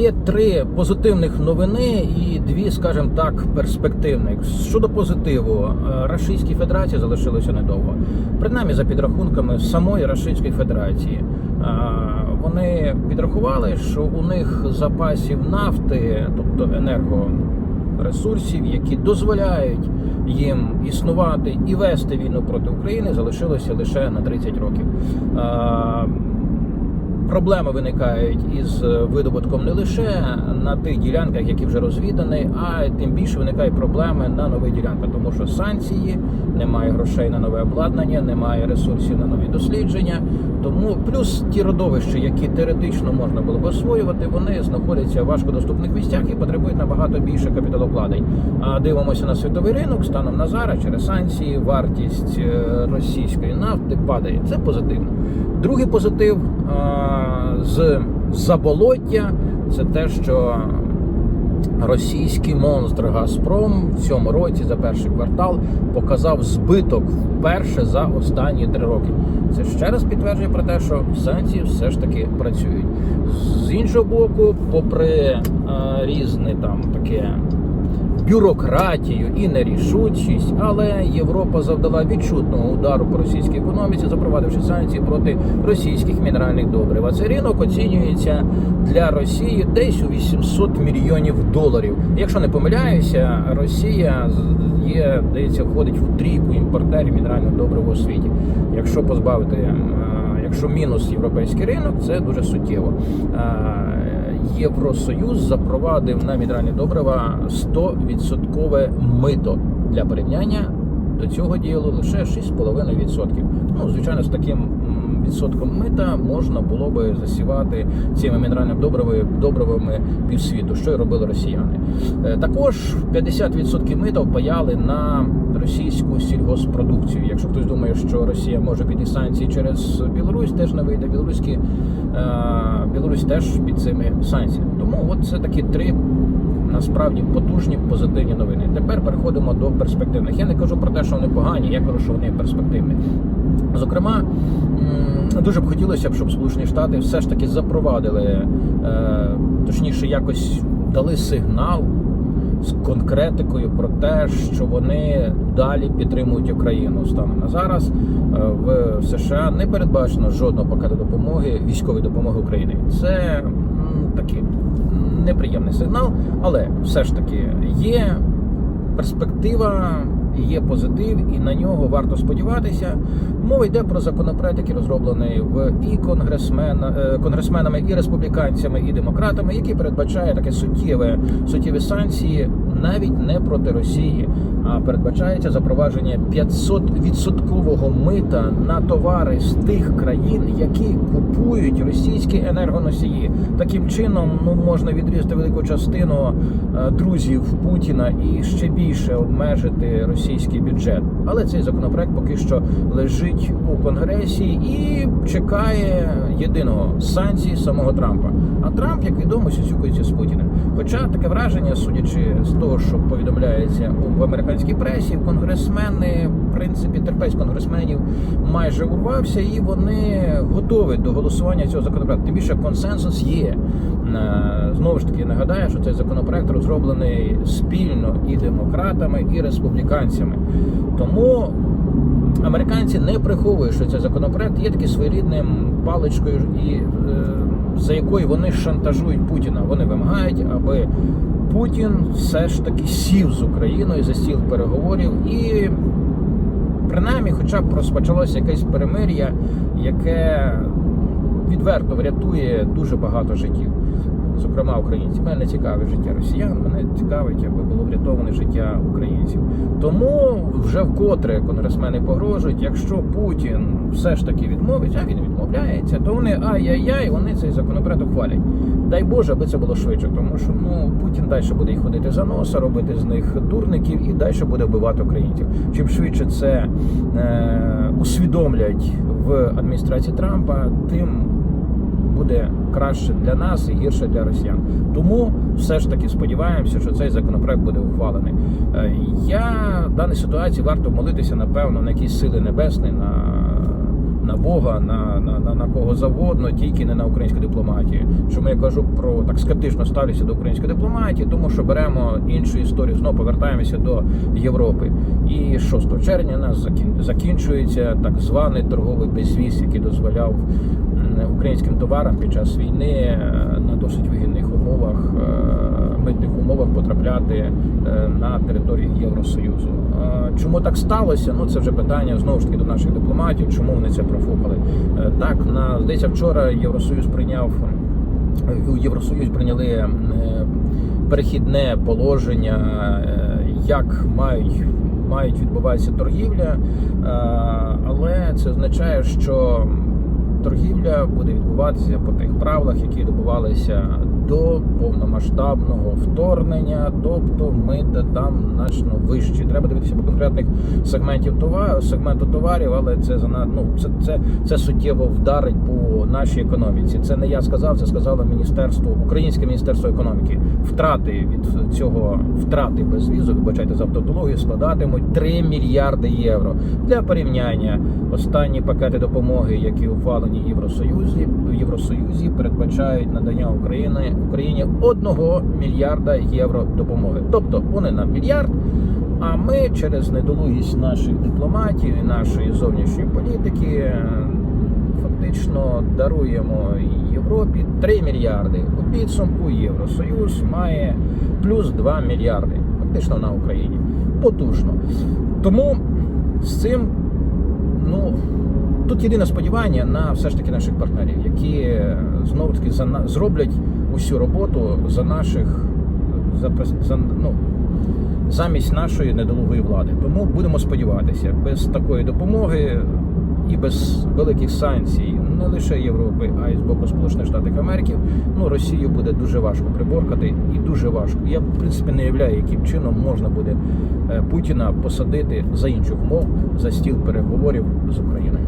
Є три позитивних новини і дві, скажімо так, перспективних. Щодо позитиву, е, Російській Федерації залишилося недовго. Принаймні, за підрахунками самої Російської Федерації. Е, Вони підрахували, що у них запасів нафти, тобто енергоресурсів, які дозволяють їм існувати і вести війну проти України, залишилося лише на 30 років. Е, Проблеми виникають із видобутком не лише на тих ділянках, які вже розвідані, а тим більше виникають проблеми на нових ділянках, тому що санкції, немає грошей на нове обладнання, немає ресурсів на нові дослідження. Тому плюс ті родовища, які теоретично можна було б освоювати, вони знаходяться в важкодоступних місцях і потребують набагато більше капіталовкладень. А дивимося на світовий ринок станом на зараз через санкції, вартість е, російської нафти падає. Це позитивно. Другий позитив е, з заболоття це те, що російський монстр Газпром в цьому році за перший квартал показав збиток вперше за останні три роки. Це ще раз підтверджує про те, що санкції все ж таки працюють. З іншого боку, попри е, різне там таке бюрократію і нерішучість, але Європа завдала відчутного удару по російській економіці, запровадивши санкції проти російських мінеральних добрив. А цей ринок оцінюється для Росії десь у 800 мільйонів доларів. Якщо не помиляюся, Росія є, здається, входить в трійку імпортерів мінеральних добрив у світі. Якщо позбавити, якщо мінус європейський ринок, це дуже суттєво. Євросоюз запровадив на мінеральні добрива 100% мито для порівняння. До цього діяло лише 6,5%. Ну, звичайно, з таким відсотком мита можна було би засівати цими мінеральними добривами, добривами півсвіту, що й робили росіяни. Е, Також 50% мита впаяли на російську сільгоспродукцію. Якщо хтось думає, що Росія може піти санкції через Білорусь, теж не вийде. Білоруські е, Білорусь теж під цими санкціями. Тому от це такі три насправді потужні позитивні новини. Тепер переходимо до перспективних. Я не кажу про те, що вони погані, я кажу, що вони перспективні. Зокрема, дуже б хотілося б, щоб Сполучені Штати все ж таки запровадили, е, точніше, якось дали сигнал з конкретикою про те, що вони далі підтримують Україну. Станом на зараз е, в США не передбачено жодного пакету допомоги, військової допомоги Україні. Це такий неприємний сигнал, але все ж таки є перспектива, є позитив, і на нього варто сподіватися. Мова йде про законопроект, який розроблений в і конгресмена, е, конгресменами, і республіканцями, і демократами, який передбачає таке суттєве суттєві санкції навіть не проти Росії, а передбачається запровадження 500-відсоткового мита на товари з тих країн, які купують російські енергоносії. Таким чином, ну можна відрізати велику частину е, друзів Путіна і ще більше обмежити російський бюджет. Але цей законопроект поки що лежить у конгресі і чекає єдиного санкцій самого Трампа. А Трамп, як відомо, сюсюкується з Путіним. Хоча таке враження, судячи з того, що повідомляється в американській пресі, конгресмени, в принципі, терпець конгресменів майже урвався, і вони готові до голосування цього законопроекту. Тим більше консенсус є. Е, Знову ж таки, нагадаю, що цей законопроект розроблений спільно і демократами, і республіканцями. Тому американці не приховують, що цей законопроект є таким своєрідним паличкою, і е, за якою вони шантажують Путіна. Вони вимагають, аби Путін все ж таки сів з Україною за стіл переговорів і. Принаймні, хоча б розпочалося якесь перемир'я, яке відверто врятує дуже багато життів, зокрема українців. Мене не цікавить життя росіян, мене цікавить, аби було врятоване життя українців. Тому вже вкотре конгресмени погрожують, якщо Путін все ж таки відмовиться, а він відмовляється, то вони ай-яй-яй, вони цей законопроект ухвалять. Дай Боже, аби це було швидше, тому що ну Путін далі буде їх ходити за носа, робити з них дурників і далі буде вбивати українців. Чим швидше це е, усвідомлять в адміністрації Трампа, тим буде краще для нас і гірше для росіян. Тому все ж таки сподіваємося, що цей законопроект буде ухвалений. Е, Я в даній ситуації варто молитися, напевно, на якісь сили небесні, на, на Бога, на, на, на, на кого завгодно, тільки не на українську дипломатію. Чому я кажу про так скептично ставлюся до української дипломатії, тому що беремо іншу історію, знову повертаємося до Європи. І 6 червня нас закін- закінчується так званий торговий безвіз, який дозволяв українським товарам під час війни е, на досить вигідних умовах, е, митних умовах потрапляти е, на територію Євросоюзу. Е, Чому так сталося? Ну це вже питання знову ж таки до наших дипломатів. Чому вони це профукали? Е, Так, на здається, вчора Євросоюз прийняв у Євросоюз прийняли е, перехідне положення, е, як мають. Мають відбуватися торгівля, е, але це означає, що торгівля буде відбуватися по тих правилах, які добувалися до повномасштабного вторгнення, тобто ми там значно вищі. Треба дивитися по конкретних сегментів товару, сегменту товарів, але це ну, це, це, це суттєво вдарить по нашій економіці. Це не я сказав, це сказало міністерство, українське міністерство економіки. Втрати від цього втрати безвізу, вибачайте за автотологію, складатимуть 3 мільярди євро. Для порівняння останні пакети допомоги, які ухвалені Євросоюзі, в Євросоюзі передбачають надання України Україні 1 мільярда євро допомоги. Тобто вони нам мільярд. А ми через недолугість наших дипломатів і нашої зовнішньої політики е, фактично даруємо Європі 3 мільярди. У підсумку Євросоюз має плюс 2 мільярди. Фактично на Україні. Потужно. Тому з цим, ну. Тут єдине сподівання на все ж таки наших партнерів, які знову таки на- зроблять усю роботу за наших за, за ну замість нашої недолугої влади. Тому будемо сподіватися, без такої допомоги і без великих санкцій не лише Європи, а й з боку Сполучених Штатів Америки, ну Росію буде дуже важко приборкати і дуже важко. Я в принципі не уявляю, яким чином можна буде е, Путіна посадити за інших умов за стіл переговорів з Україною.